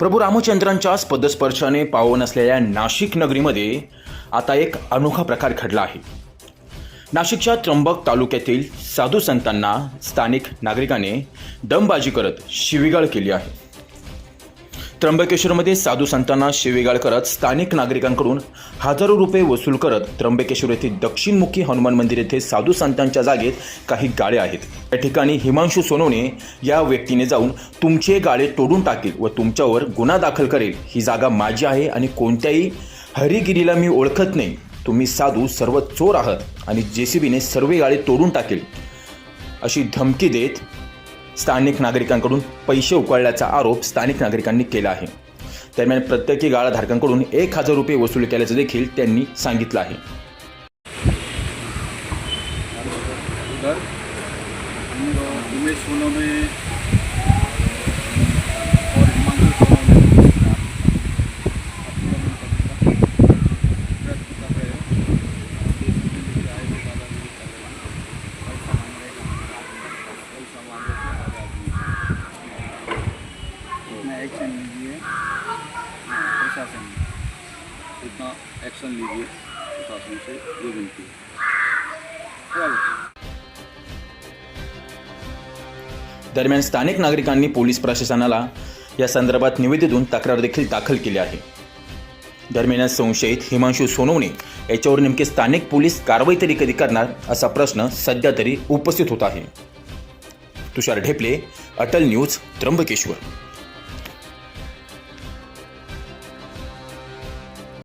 प्रभू रामचंद्रांच्या पदस्पर्शाने पावन असलेल्या नाशिक नगरीमध्ये आता एक अनोखा प्रकार घडला आहे. नाशिकच्या त्र्यंबक तालुक्यातील साधू संतांना स्थानिक नागरिकाने दमबाजी करत शिवीगाळ केली आहे. त्र्यंबकेश्वरमध्ये साधू संतांना शिवेगाळ करत स्थानिक नागरिकांकडून हजारो रुपये वसूल करत त्र्यंबकेश्वर येथील दक्षिणमुखी हनुमान मंदिर येथे साधू संतांच्या जागेत काही गाळे आहेत. या ठिकाणी हिमांशू सोनवणे या व्यक्तीने जाऊन तुमचे गाळे तोडून टाकेल व तुमच्यावर गुन्हा दाखल करेल. ही जागा माझी आहे आणि कोणत्याही हरिगिरीला मी ओळखत नाही. तुम्ही साधू सर्व चोर आहात आणि जे सी बीने सर्व गाळे तोडून टाकेल. अशी धमकी देत स्थानिक नागरिकांकडून पैसे उकळल्याचा आरोप स्थानिक नागरिकांनी केला आहे. दरम्यान प्रत्येकी गाळाधारकांकडून एक हजार रुपये वसूल केल्याचं देखील त्यांनी सांगितलं आहे. उमेश सोनवणे इतना एक्शन लीजिए। प्रशासन। इतना एक्शन लीजिए प्रशासन से ये विनती है दरम्यान स्थानिक नागरिकांनी पोलीस प्रशासनाला या संदर्भात निवेदन तक्रार देखील दाखल केली आहे. दरम्यान संशयित हिमांशू सोनवणे याच्यावर नेमके स्थानिक पोलीस कारवाई तरी कधी करणार असा प्रश्न सध्या तरी उपस्थित होत आहे. तुषार ढेपले अटल न्यूज त्र्यंबकेश्वर.